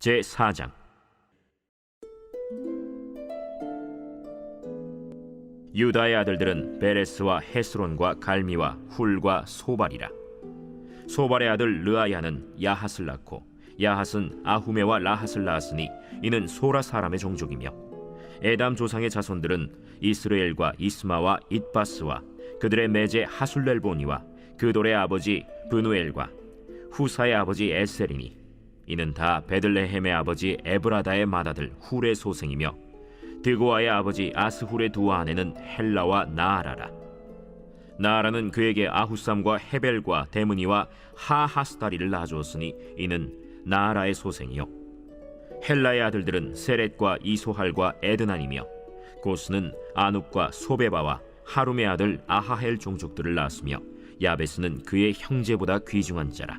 제 4장. 유다의 아들들은 베레스와 헤스론과 갈미와 훌과 소발이라. 소발의 아들 르아야는 야핫을 낳고 야핫은 아후메와 라핫을 낳았으니 이는 소라 사람의 종족이며 에담 조상의 자손들은 이스라엘과 이스마와 잇바스와 그들의 매제 하술렐보니와 그돌의 아버지 브누엘과 후사의 아버지 에셀이니 이는 다 베들레헴의 아버지 에브라다의 맏아들 훌의 소생이며 드고아의 아버지 아스훌의 두 아내는 헬라와 나아라라. 나아라는 그에게 아후삼과 헤벨과 데므니와 하하스다리를 낳아주었으니 이는 나아라의 소생이요. 헬라의 아들들은 세렛과 이소할과 에드난이며 고스는 아눕과 소베바와 하룸의 아들 아하헬 종족들을 낳았으며 야베스는 그의 형제보다 귀중한 자라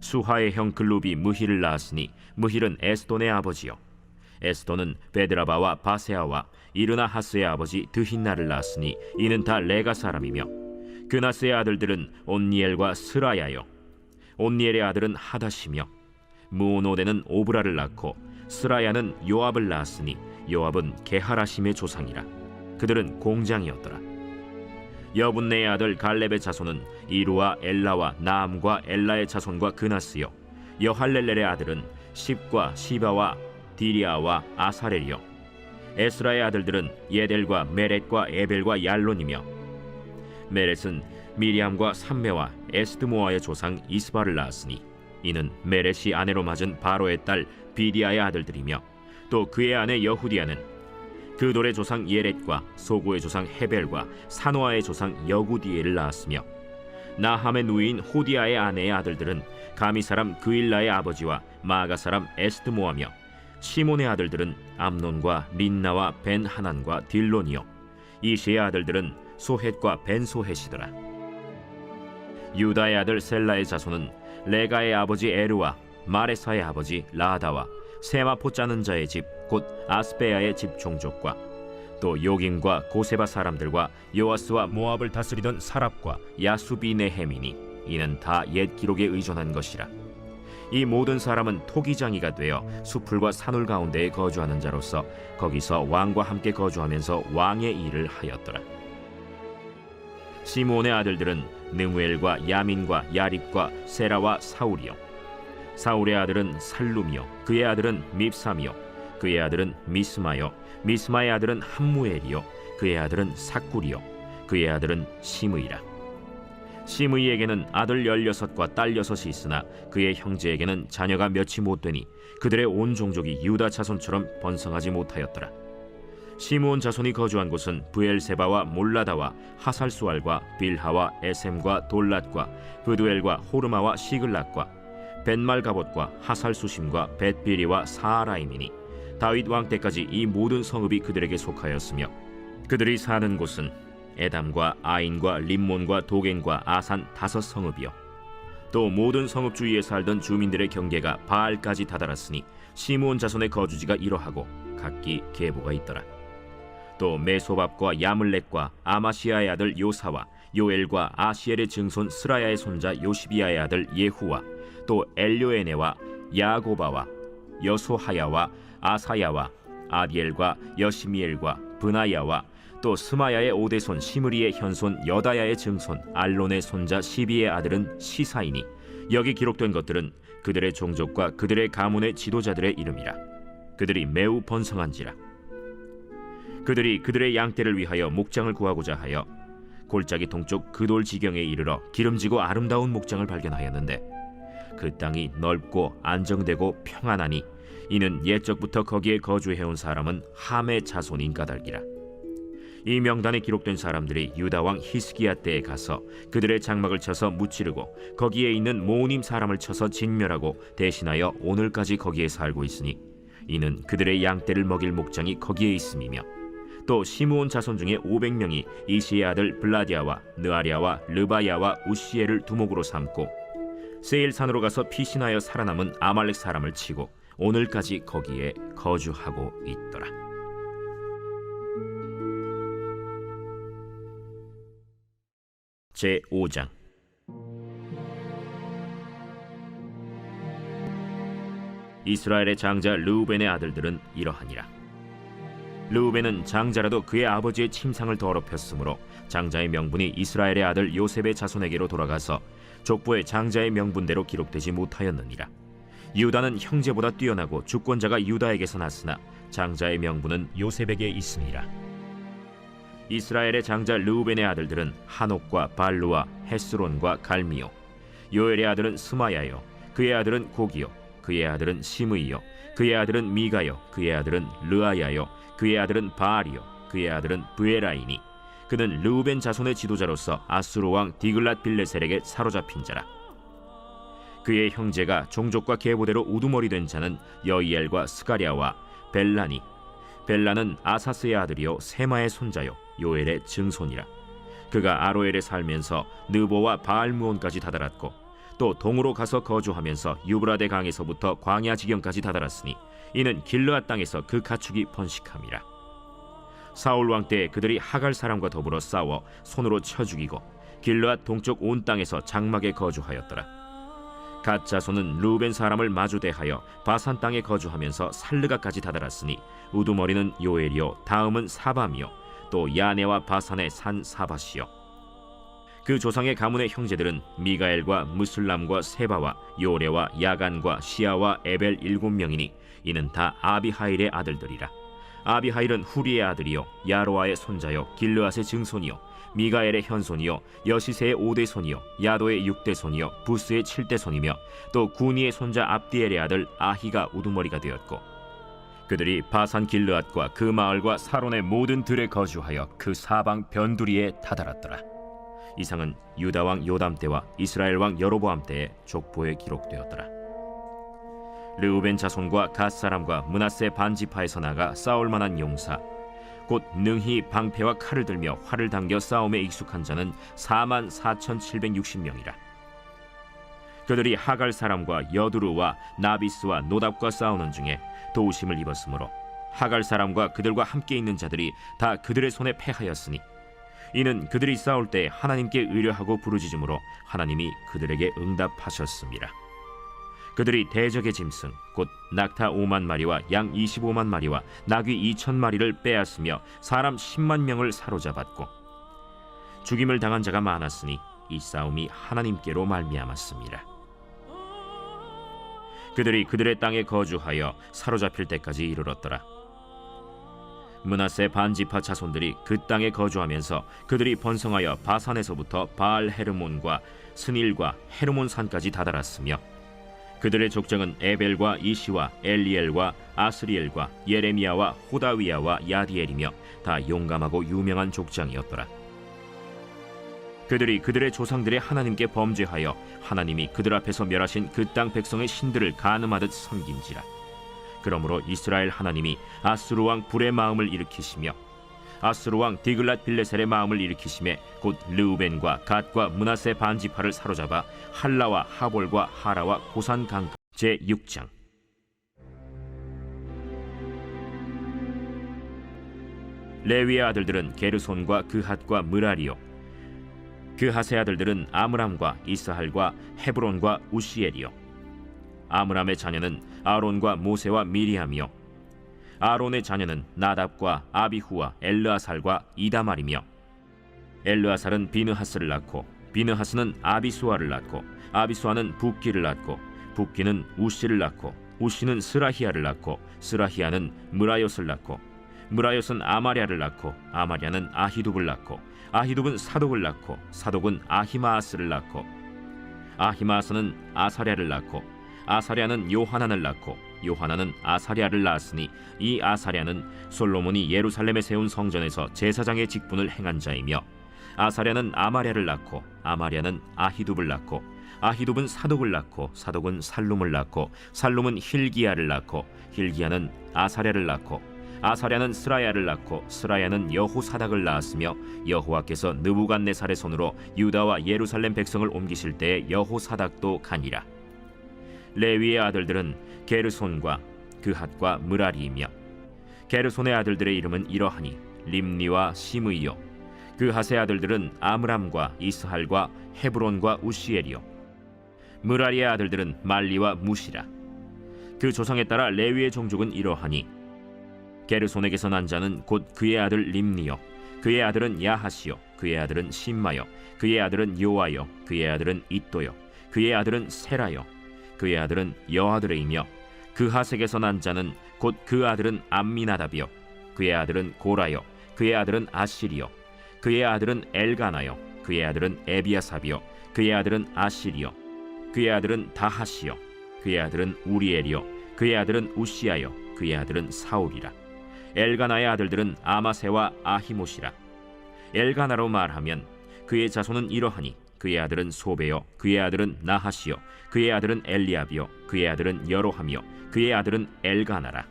수하의 형 글룹이 무힐을 낳았으니 무힐은 에스돈의 아버지요. 에스돈은 베드라바와 바세아와 이르나 하스의 아버지 드힌나를 낳았으니 이는 다 레가 사람이며 그나스의 아들들은 온니엘과 스라야요. 온니엘의 아들은 하다시며 무오노데는 오브라를 낳고 스라야는 요압을 낳았으니 요압은 게하라심의 조상이라. 그들은 공장이었더라. 여분네의 아들 갈렙의 자손은 이루와 엘라와 나암과 엘라의 자손과 그나스요. 여할렐렐의 아들은 십과 시바와 디리아와 아사렐이요. 에스라의 아들들은 예델과 메렛과 에벨과 얄론이며 메렛은 미리암과 삼메와 에스드모아의 조상 이스바를 낳았으니 이는 메렛이 아내로 맞은 바로의 딸 비디아의 아들들이며 또 그의 아내 여후디아는 그 돌의 조상 예렛과 소고의 조상 헤벨과 사노아의 조상 여구디엘을 낳았으며 나함의 누이인 호디아의 아내의 아들들은 가미 사람 그일라의 아버지와 마가 사람 에스드모아며 시몬의 아들들은 암논과 린나와 벤 하난과 딜론이요 이시의 아들들은 소헷과 벤 소헷이더라. 유다의 아들 셀라의 자손은 레가의 아버지 에르와 마레사의 아버지 라다와 세마포 짜는 자의 집 곧 아스베야의 집 종족과 또 요긴과 고세바 사람들과 요아스와 모압을 다스리던 사랍과 야수비네헤미니 이는 다 옛 기록에 의존한 것이라. 이 모든 사람은 토기장이가 되어 수풀과 산울 가운데에 거주하는 자로서 거기서 왕과 함께 거주하면서 왕의 일을 하였더라. 시몬의 아들들은 느무엘과 야민과 야립과 세라와 사울이요. 사울의 아들은 살룸이요. 그의 아들은 밉삼이요 그의 아들은 미스마요 미스마의 아들은 함무엘이요 그의 아들은 사꿀이요 그의 아들은 시므이라. 시므이에게는 아들 열여섯과 딸 여섯이 있으나 그의 형제에게는 자녀가 몇이 못 되니 그들의 온 종족이 유다 자손처럼 번성하지 못하였더라. 시므온 자손이 거주한 곳은 부엘세바와 몰라다와 하살수알과 빌하와 에셈과 돌랏과 브두엘과 호르마와 시글락과 벤말가봇과 하살수심과 벳비리와 사라임이니 다윗 왕 때까지 이 모든 성읍이 그들에게 속하였으며 그들이 사는 곳은 에담과 아인과 림몬과 도겐과 아산 다섯 성읍이요. 또 모든 성읍 주위에 살던 주민들의 경계가 바알까지 다다랐으니 시므온 자손의 거주지가 이러하고 각기 계보가 있더라. 또 메소밥과 야물렉과 아마시아의 아들 요사와 요엘과 아시엘의 증손 스라야의 손자 요시비아의 아들 예후와 또 엘료에네와 야고바와 여소하야와 아사야와 아디엘과 여시미엘과 브나야와 또 스마야의 오대손 시므리의 현손 여다야의 증손 알론의 손자 시비의 아들은 시사이니 여기 기록된 것들은 그들의 종족과 그들의 가문의 지도자들의 이름이라. 그들이 매우 번성한지라. 그들이 그들의 양떼를 위하여 목장을 구하고자 하여 골짜기 동쪽 그돌 지경에 이르러 기름지고 아름다운 목장을 발견하였는데 그 땅이 넓고 안정되고 평안하니 이는 옛적부터 거기에 거주해온 사람은 함의 자손인 까닭이라. 이 명단에 기록된 사람들이 유다 왕 히스기야 때에 가서 그들의 장막을 쳐서 무찌르고 거기에 있는 모님 사람을 쳐서 진멸하고 대신하여 오늘까지 거기에 살고 있으니 이는 그들의 양떼를 먹일 목장이 거기에 있음이며 또 시므온 자손 중에 500명이 이시의 아들 블라디아와 느아리아와 르바야와 우시엘을 두목으로 삼고 세일산으로 가서 피신하여 살아남은 아말렉 사람을 치고 오늘까지 거기에 거주하고 있더라. 제 5장 이스라엘의 장자 르우벤의 아들들은 이러하니라. 르우벤은 장자라도 그의 아버지의 침상을 더럽혔으므로 장자의 명분이 이스라엘의 아들 요셉의 자손에게로 돌아가서 족보의 장자의 명분대로 기록되지 못하였느니라. 유다는 형제보다 뛰어나고 주권자가 유다에게서 났으나 장자의 명분은 요셉에게 있으니라. 이스라엘의 장자 르우벤의 아들들은 한옥과 발루와 헤스론과 갈미요. 요엘의 아들은 스마야요. 그의 아들은 고기요. 그의 아들은 시므이요. 그의 아들은 미가요. 그의 아들은 르아야요. 그의 아들은 바알이요. 그의 아들은 브에라이니. 그는 르우벤 자손의 지도자로서 아수르 왕 디글랏 빌레셀에게 사로잡힌 자라 그의 형제가 종족과 계보대로 우두머리 된 자는 여이엘과 스가랴와 벨라니. 벨라는 아사스의 아들이요 세마의 손자요 요엘의 증손이라. 그가 아로엘에 살면서 느보와 바알무온까지 다다랐고 또 동으로 가서 거주하면서 유브라데 강에서부터 광야 지경까지 다다랐으니 이는 길르앗 땅에서 그 가축이 번식함이라. 사울 왕때 그들이 하갈 사람과 더불어 싸워 손으로 쳐 죽이고 길르앗 동쪽 온 땅에서 장막에 거주하였더라 갓 자손은 루벤 사람을 마주대하여 바산 땅에 거주하면서 살르가까지 다다랐으니 우두머리는 요엘이요 다음은 사밤이요 또 야네와 바산의 산 사바시요. 그 조상의 가문의 형제들은 미가엘과 무슬람과 세바와 요레와 야간과 시아와 에벨 일곱 명이니 이는 다 아비하일의 아들들이라. 아비하일은 후리의 아들이요 야로아의 손자요 길르앗의 증손이요 미가엘의 현손이요 여시세의 오대 손이요 야도의 육대 손이요 부스의 칠대 손이며 또 구니의 손자 압디엘의 아들 아히가 우두머리가 되었고 그들이 바산 길르앗과 그 마을과 사론의 모든 들에 거주하여 그 사방 변두리에 다다랐더라. 이상은 유다 왕 요담 때와 이스라엘 왕 여로보암 때의 족보에 기록되었더라. 르우벤 자손과 갓 사람과 문하세 반지파에서 나가 싸울 만한 용사 곧 능히 방패와 칼을 들며 활을 당겨 싸움에 익숙한 자는 4만 4,760명이라. 그들이 하갈 사람과 여두루와 나비스와 노답과 싸우는 중에 도우심을 입었으므로 하갈 사람과 그들과 함께 있는 자들이 다 그들의 손에 패하였으니 이는 그들이 싸울 때 하나님께 의뢰하고 부르짖음으로 하나님이 그들에게 응답하셨습니다. 그들이 대적의 짐승 곧 낙타 5만 마리와 양 25만 마리와 나귀 2천 마리를 빼앗으며 사람 10만 명을 사로잡았고 죽임을 당한 자가 많았으니 이 싸움이 하나님께로 말미암았습니다. 그들이 그들의 땅에 거주하여 사로잡힐 때까지 이르렀더라. 문하세 반지파 자손들이 그 땅에 거주하면서 그들이 번성하여 바산에서부터 바알 헤르몬과 스닐과 헤르몬 산까지 다다랐으며 그들의 족장은 에벨과 이시와 엘리엘과 아스리엘과 예레미야와 호다위야와 야디엘이며 다 용감하고 유명한 족장이었더라. 그들이 그들의 조상들의 하나님께 범죄하여 하나님이 그들 앞에서 멸하신 그 땅 백성의 신들을 간음하듯 섬긴지라. 그러므로 이스라엘 하나님이 아스루 왕 불의 마음을 일으키시며 아스루 왕 디글랏 빌레셀의 마음을 일으키심에 곧 르우벤과 갓과 문하세 반지파를 사로잡아 할라와 하볼과 하라와 고산 강제 6장. 레위의 아들들은 게르손과 그핫과 무라리요. 그핫의 아들들은 아므람과 이스할과 헤브론과 우시엘이요. 아므람의 자녀는 아론과 모세와 미리암이요 아론의 자녀는 나답과 아비후와 엘르아살과 이다말이며 엘르아살은 비느하스를 낳고 비느하스는 아비수아를 낳고 아비수아는 붓기를 낳고 붓기는 우시를 낳고 우시는 스라히아를 낳고 스라히아는 무라요스를 낳고 무라요스는 아마랴를 낳고 아마랴는 아히둡을 낳고 아히둡은 사독을 낳고 사독은 아히마아스를 낳고 아히마아스는 아사랴를 낳고 아사랴는 요하난을 낳고 요하나는 아사랴를 낳았으니 이 아사랴는 솔로몬이 예루살렘에 세운 성전에서 제사장의 직분을 행한 자이며 아사랴는 아마랴를 낳고 아마랴는 아히둡을 낳고 아히둡은 사독을 낳고 사독은 살룸을 낳고 살룸은 힐기야를 낳고 힐기야는 아사랴를 낳고 아사랴는 스라야를 낳고 스라야는 여호사닥을 낳았으며 여호와께서 느부갓네살의 손으로 유다와 예루살렘 백성을 옮기실 때에 여호사닥도 가니라 레위의 아들들은 게르손과 그핫과 무라리이며 게르손의 아들들의 이름은 이러하니 림니와 시므이요. 그핫의 아들들은 아므람과 이스할과 헤브론과 우시엘이요. 무라리의 아들들은 말리와 무시라. 그 조상에 따라 레위의 종족은 이러하니 게르손에게서 난 자는 곧 그의 아들 림니요. 그의 아들은 야하시요. 그의 아들은 심마요. 그의 아들은 요아요. 그의 아들은 이또요. 그의 아들은 세라요 그의 아들은 여아들이며 그하색에서 난 자는 곧 그 아들은 암미나답이요 그의 아들은 고라요 그의 아들은 아시리요 그의 아들은 엘가나요 그의 아들은 에비아삽이요 그의 아들은 아시리요 그의 아들은 다하시요 그의 아들은 우리엘이요 그의 아들은 우시아요 그의 아들은 사울이라 엘가나의 아들들은 아마세와 아히모시라 엘가나로 말하면 그의 자손은 이러하니 그의 아들은 소베요 그의 아들은 나하시요 그의 아들은 엘리압이요 그의 아들은 여로하며 그의 아들은 엘가나라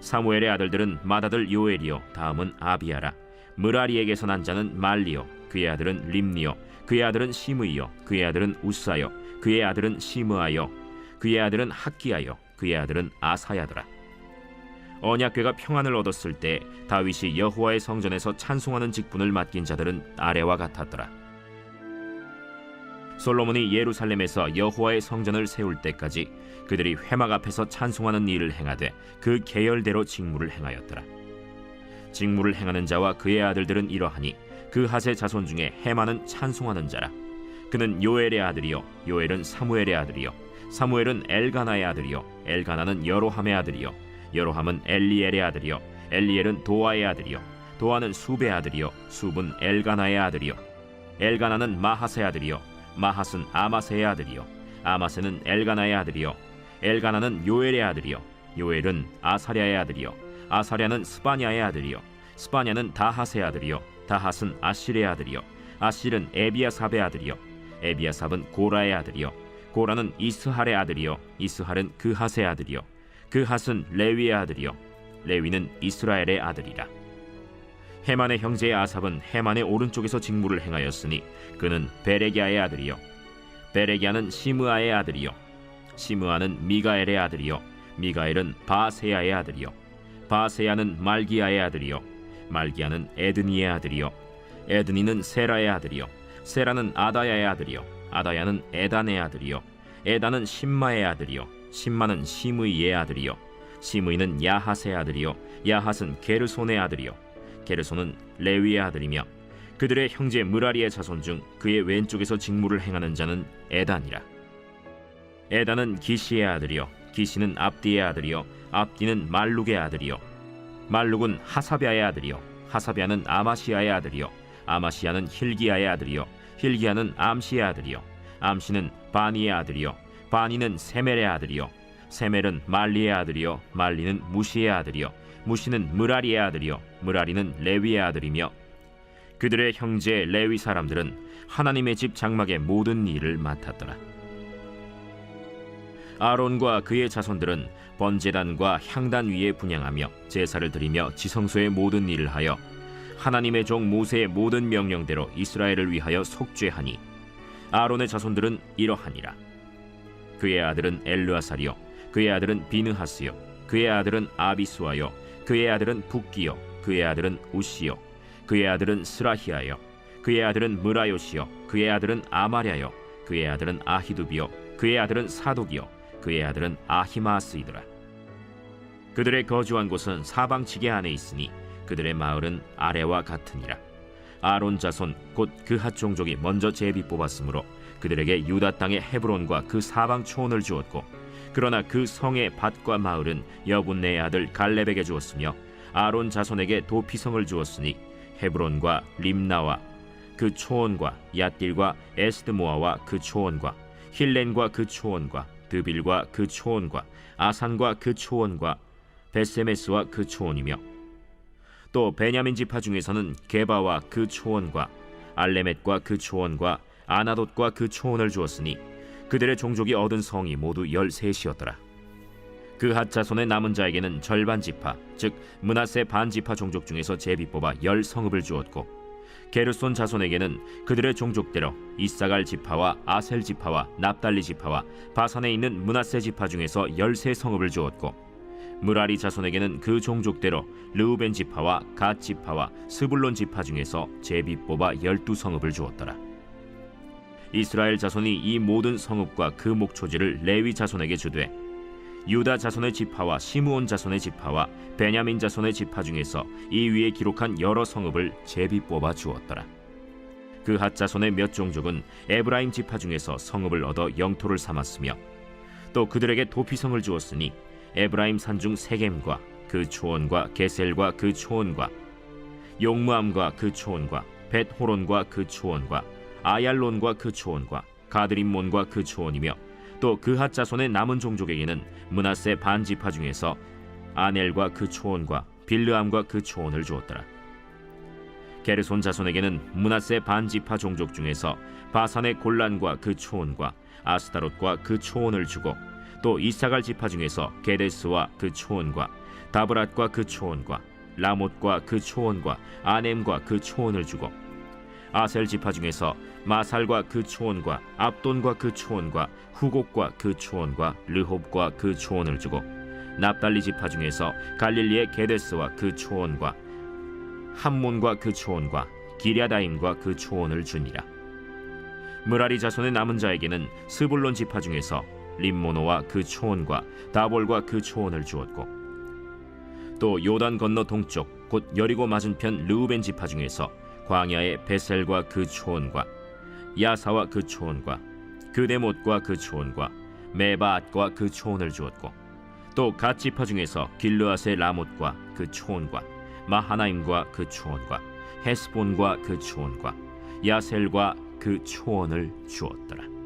사무엘의 아들들은 마다들 요엘이요 다음은 아비아라 무라리에게서 난 자는 말리요 그의 아들은 림니요 그의 아들은 시므이요 그의 아들은 우사요 그의 아들은 시므아요 그의 아들은 학기야요 그의 아들은 아사야더라 언약궤가 평안을 얻었을 때 다윗이 여호와의 성전에서 찬송하는 직분을 맡긴 자들은 아래와 같았더라 솔로몬이 예루살렘에서 여호와의 성전을 세울 때까지 그들이 회막 앞에서 찬송하는 일을 행하되 그 계열대로 직무를 행하였더라. 직무를 행하는 자와 그의 아들들은 이러하니 그 하세 자손 중에 해마는 찬송하는 자라. 그는 요엘의 아들이요 요엘은 사무엘의 아들이요 사무엘은 엘가나의 아들이요 엘가나는 여로함의 아들이요 여로함은 엘리엘의 아들이요 엘리엘은 도아의 아들이요 도아는 수베 아들이요 숲은 엘가나의 아들이요 엘가나는 마하세 아들이요 마핫은 아마세의 아들이요. 아마세는 엘가나의 아들이요. 엘가나는 요엘의 아들이요. 요엘은 아사랴의 아들이요. 아사랴는 스바냐의 아들이요. 스바냐는 다하스의 아들이요. 다하스는 아실의 아들이요. 아실은 에비아삽의 아들이요. 에비아삽은 고라의 아들이요. 고라는 이스할의 아들이요. 이스할은 그핫의 아들이요. 그핫은 레위의 아들이요. 레위는 이스라엘의 아들이라 헤만의 형제의 아삽은 헤만의 오른쪽에서 직무를 행하였으니 그는 베레기아의 아들이요. 베레기아는 시므아의 아들이요. 시므아는 미가엘의 아들이요. 미가엘은 바세야의 아들이요. 바세야는 말기야의 아들이요. 말기야는 에드니의 아들이요. 에드니는 세라의 아들이요. 세라는 아다야의 아들이요. 아다야는 에단의 아들이요. 에단은 심마의 아들이요. 심마는 시므이의 아들이요. 시므이는 야핫의 아들이요. 야핫은 게르손의 아들이요 게르손은 레위의 아들이며 그들의 형제 무라리의 자손 중 그의 왼쪽에서 직무를 행하는 자는 에단이라. 에단은 기시의 아들이요, 기시는 압디의 아들이요, 압디는 말룩의 아들이요, 말룩은 하사비아의 아들이요, 하사비아는 아마시아의 아들이요, 아마시아는 힐기야의 아들이요, 힐기야는 암시의 아들이요, 암시는 바니의 아들이요, 바니는 세멜의 아들이요, 세멜은 말리의 아들이요, 말리는 무시의 아들이요, 무시는 무라리의 아들이요 무라리는 레위의 아들이며 그들의 형제 레위 사람들은 하나님의 집 장막의 모든 일을 맡았더라. 아론과 그의 자손들은 번제단과 향단 위에 분양하며 제사를 드리며 지성소의 모든 일을 하여 하나님의 종 모세의 모든 명령대로 이스라엘을 위하여 속죄하니 아론의 자손들은 이러하니라. 그의 아들은 엘르아살이요 그의 아들은 비느하스요 그의 아들은 아비수아요 그의 아들은 북기요 그의 아들은 우시요 그의 아들은 스라히아요 그의 아들은 무라요시요 그의 아들은 아마랴요 그의 아들은 아히두비요 그의 아들은 사독이요 그의 아들은 아히마스이더라. 그들의 거주한 곳은 사방 지게 안에 있으니 그들의 마을은 아래와 같으니라. 아론 자손 곧 그핫 종족이 먼저 제비 뽑았으므로 그들에게 유다 땅의 헤브론과 그 사방 초원을 주었고 그러나 그 성의 밭과 마을은 여분네의 아들 갈렙에게 주었으며 아론 자손에게 도피성을 주었으니 헤브론과 림나와 그 초원과 얏길과 에스드모아와 그 초원과 힐렌과 그 초원과 드빌과 그 초원과 아산과 그 초원과 베세메스와 그 초원이며 또 베냐민 지파 중에서는 게바와 그 초원과 알레멧과 그 초원과 아나돗과 그 초원을 주었으니 그들의 종족이 얻은 성이 모두 열셋이었더라. 그핫 자손의 남은 자에게는 절반 지파, 즉 문하세 반 지파 종족 중에서 제비 뽑아 열 성읍을 주었고 게르손 자손에게는 그들의 종족대로 이사갈 지파와 아셀 지파와 납달리 지파와 바산에 있는 문하세 지파 중에서 열세 성읍을 주었고 무라리 자손에게는 그 종족대로 르우벤 지파와 갓 지파와 스불론 지파 중에서 제비 뽑아 열두 성읍을 주었더라. 이스라엘 자손이 이 모든 성읍과 그 목초지를 레위 자손에게 주되 유다 자손의 지파와 시므온 자손의 지파와 베냐민 자손의 지파 중에서 이 위에 기록한 여러 성읍을 제비 뽑아 주었더라. 그핫 자손의 몇 종족은 에브라임 지파 중에서 성읍을 얻어 영토를 삼았으며 또 그들에게 도피성을 주었으니 에브라임 산중 세겜과 그 초원과 게셀과 그 초원과 용무암과 그 초원과 벳호론과 그 초원과 아얄론과 그 초원과 가드림몬과 그 초원이며 또 그핫 자손의 남은 종족에게는 문하세 반 지파 중에서 아넬과 그 초원과 빌르암과 그 초원을 주었더라. 게르손 자손에게는 문하세 반 지파 종족 중에서 바산의 골란과 그 초원과 아스타롯과 그 초원을 주고 또 이사갈 지파 중에서 게데스와 그 초원과 다브랏과 그 초원과 라못과 그 초원과 아넴과 그 초원을 주고 아셀 지파 중에서 마살과 그 초원과 압돈과 그 초원과 후곡과 그 초원과 르홉과 그 초원을 주고 납달리 지파 중에서 갈릴리의 게데스와 그 초원과 함몬과 그 초원과 기랴다임과 그 초원을 주니라. 무라리 자손의 남은 자에게는 스불론 지파 중에서 림모노와 그 초원과 다볼과 그 초원을 주었고 또 요단 건너 동쪽 곧 여리고 맞은편 르우벤 지파 중에서 광야의 베셀과 그 초원과 야사와 그 초원과 그데못과 그 초원과 메바앗과 그 초원을 주었고 또 갓 지파 중에서 길르앗의 라못과 그 초원과 마하나임과 그 초원과 헤스본과 그 초원과 야셀과 그 초원을 주었더라.